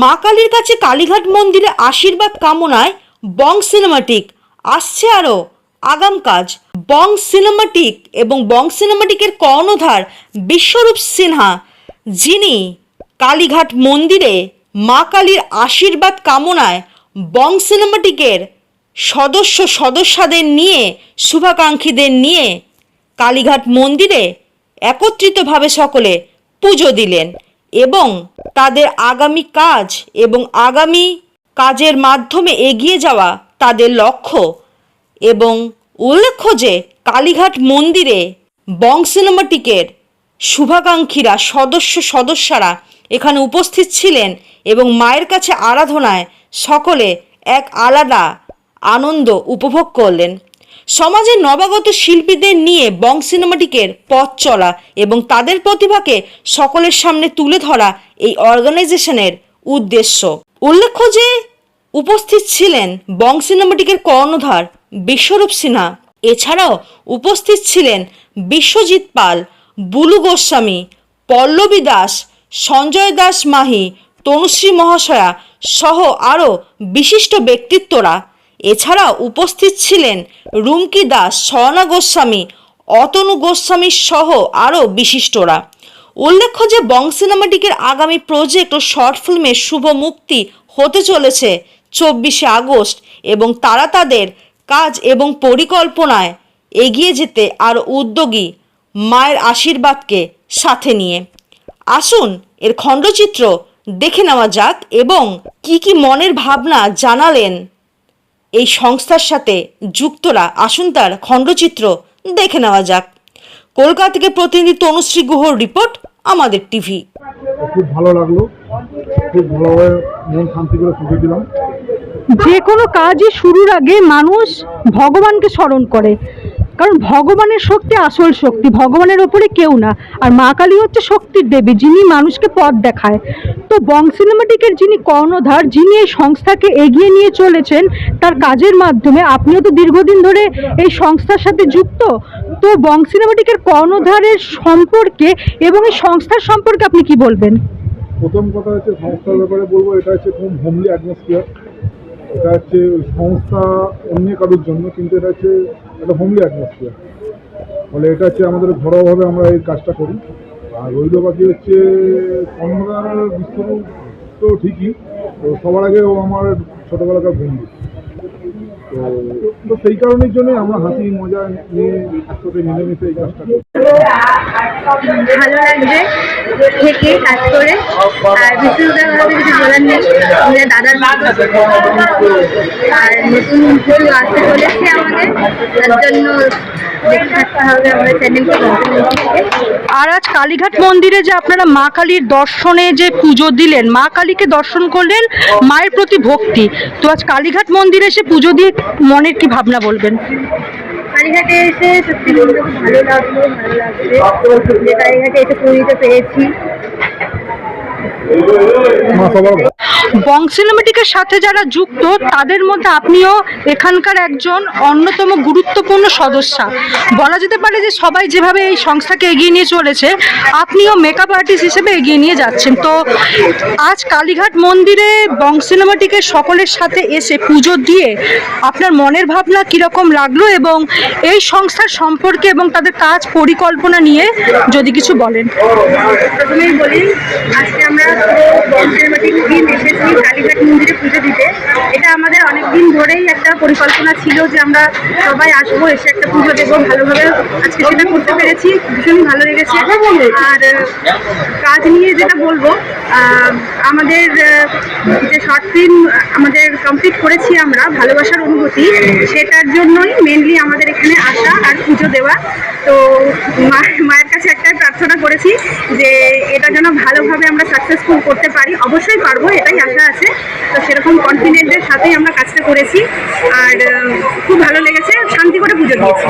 মা কালীর কাছে কালীঘাট মন্দিরে আশীর্বাদ কামনায় বং সিনেমাটিক। আসছে আরও আগাম কাজ। বং সিনেমাটিক এবং বং সিনেমাটিকের কর্ণধার বিশ্বরূপ সিনহা, যিনি কালীঘাট মন্দিরে মা কালীর আশীর্বাদ কামনায় বং সিনেমাটিকের সদস্য সদস্যদের নিয়ে, শুভাকাঙ্ক্ষীদের নিয়ে কালীঘাট মন্দিরে একত্রিতভাবে সকলে পুজো দিলেন। এবং তাদের আগামী কাজ এবং আগামী কাজের মাধ্যমে এগিয়ে যাওয়া তাদের লক্ষ্য এবং উল্লেখ্য যে কালীঘাট মন্দিরে বং সিনেমাটিকের শুভাকাঙ্ক্ষীরা সদস্য সদস্যরা এখানে উপস্থিত ছিলেন এবং মায়ের কাছে আরাধনায় সকলে এক আলাদা আনন্দ উপভোগ করলেন। সমাজের নবাগত শিল্পীদের নিয়ে বং সিনেমাটিকের পথ চলা এবং তাদের প্রতিভাকে সকলের সামনে তুলে ধরা এই অর্গানাইজেশনের উদ্দেশ্য। উল্লেখ্য যে, উপস্থিত ছিলেন বং সিনেমাটিকের কর্ণধার বিশ্বরূপ সিনহা। এছাড়াও উপস্থিত ছিলেন বিশ্বজিৎ পাল, বুলু গোস্বামী, পল্লবী দাস, সঞ্জয় দাস মাহি, তনুশ্রী মহাশয়া সহ আরও বিশিষ্ট ব্যক্তিত্বরা এছাড়াও উপস্থিত ছিলেন রুমকি দাস, স্বর্ণা গোস্বামী, অতনু গোস্বামী সহ আরও বিশিষ্টরা। উল্লেখ্য যে বং সিনেমাটিকের আগামী প্রজেক্ট ও শর্ট ফিল্মের শুভ মুক্তি হতে চলেছে চব্বিশে আগস্ট এবং তারা তাদের কাজ এবং পরিকল্পনায় এগিয়ে যেতে আরও উদ্যোগী মায়ের আশীর্বাদকে সাথে নিয়ে। আসুন এর খণ্ডচিত্র দেখে নেওয়া যাক এবং কি কি মনের ভাবনা জানালেন এই সংস্থার সাথে যুক্তরা আসুন তার খণ্ডচিত্র দেখে নেওয়া যাক। কলকাতা থেকে প্রতিনিধি তনুশ্রী গুহর রিপোর্ট আমাদের টিভি। খুব ভালো লাগল। খুব ভালোভাবে মন শান্তি করে পুজো দিলাম। যে কোনো কাজই শুরুর আগে মানুষ ভগবানকে স্মরণ করে। কারণ ভগবানের শক্তি আসল শক্তি, ভগবানের ওপরে কেউ না। আর মা কালী হচ্ছে শক্তির দেবী, যিনি মানুষকে পথ দেখায়। তো বং সিনেমাটিকের যিনি কর্ণধার, যিনি এই সংস্থাকে এগিয়ে নিয়ে চলেছেন, তার কাজের মাধ্যমে, আপনিও তো দীর্ঘদিন ধরে এই সংস্থার সাথে যুক্ত। তো বং সিনেমাটিকের কর্ণধারের সম্পর্কে এবং এই সংস্থার সম্পর্কে আপনি কি বলবেন? প্রথম কথা হচ্ছে, সংস্থার ব্যাপারে বলব, এটা হচ্ছে খুব হোমলি অ্যাটমসফিয়ার এটা হচ্ছে সংস্থা অন্য কারোর জন্য, কিন্তু এটা হচ্ছে একটা হোমলি অ্যাটমসফিয়ার ফলে এটা হচ্ছে আমাদের ঘরোয়াভাবে আমরা এই কাজটা করি। আর রইল বাকি হচ্ছে কর্মদার বিশ্বরূপ তো ঠিকই, তো সবার আগে ও আমার ছোটোবেলাকার বন্ধু। তো তো সেই কারণের জন্যই আমরা হাসি, মজা নিয়ে একসাথে মিলেমিশে এই কাজটা করি। ভালো লাগছে থেকে কাজ করে। আর কিছু বলার নেই। দাদার আর নতুন কেউ আসতে চলেছে আমাদের। তার জন্য আর আজ কালীঘাট মন্দিরে যে আপনারা মা কালীর দর্শনে যে পুজো দিলেন, মা কালীকে দর্শন করলেন মায়ের প্রতি ভক্তি। তো আজ কালীঘাট মন্দিরে এসে পুজো দিয়ে মনের কি ভাবনা বলবেন? কালীঘাটে এসে সত্যি বলতে ভালো লাগল ভালো লাগছে। কালীঘাটে এসে পুরীতে পেয়েছি। বং সিনেমাটিকের সাথে যারা যুক্ত, তাদের মধ্যে আপনিও এখানকার একজন অন্যতম গুরুত্বপূর্ণ সদস্য। বলা যেতে পারে যে সবাই যেভাবে এই সংস্থাকে এগিয়ে নিয়ে চলেছে, আপনিও মেকআপ আর্টিস্ট হিসেবে এগিয়ে নিয়ে যাচ্ছেন। তো আজ কালীঘাট মন্দিরে বং সকলের সাথে এসে পুজো দিয়ে আপনার মনের ভাবনা কীরকম লাগল এবং এই সংস্থার সম্পর্কে এবং তাদের কাজ পরিকল্পনা নিয়ে যদি কিছু বলেন। প্রথমেই বলি, আজকে আমরা এসেছি কালীঘাট মন্দিরে পুজো দিতে। এটা আমাদের অনেক দিন ধরেই একটা পরিকল্পনা ছিল যে আমরা সবাই আসব, এসে একটা পুজো দেবো। ভালোভাবে আজকে সেটা করতে পেরেছি ভীষণই ভালো লেগেছে। আর, কাজ নিয়ে যেটা বলব আমাদের যে শর্ট ফিল্ম আমাদের কমপ্লিট করেছি আমরা, ভালোবাসার অনুভূতি, সেটার জন্যই মেনলি আমাদের এখানে আসা আর পুজো দেওয়া। তো মায়ের কাছে একটাই প্রার্থনা করেছি যে এটা যেন ভালোভাবে আমরা সাকসেসফুল করতে পারি। অবশ্যই পারব, এটাই আশা আছে। তো সেরকম কনফিডেন্টের সাথেই আমরা কাজটা করেছি। আর খুব ভালো লেগেছে। শান্তি করে পুজো দিয়েছি।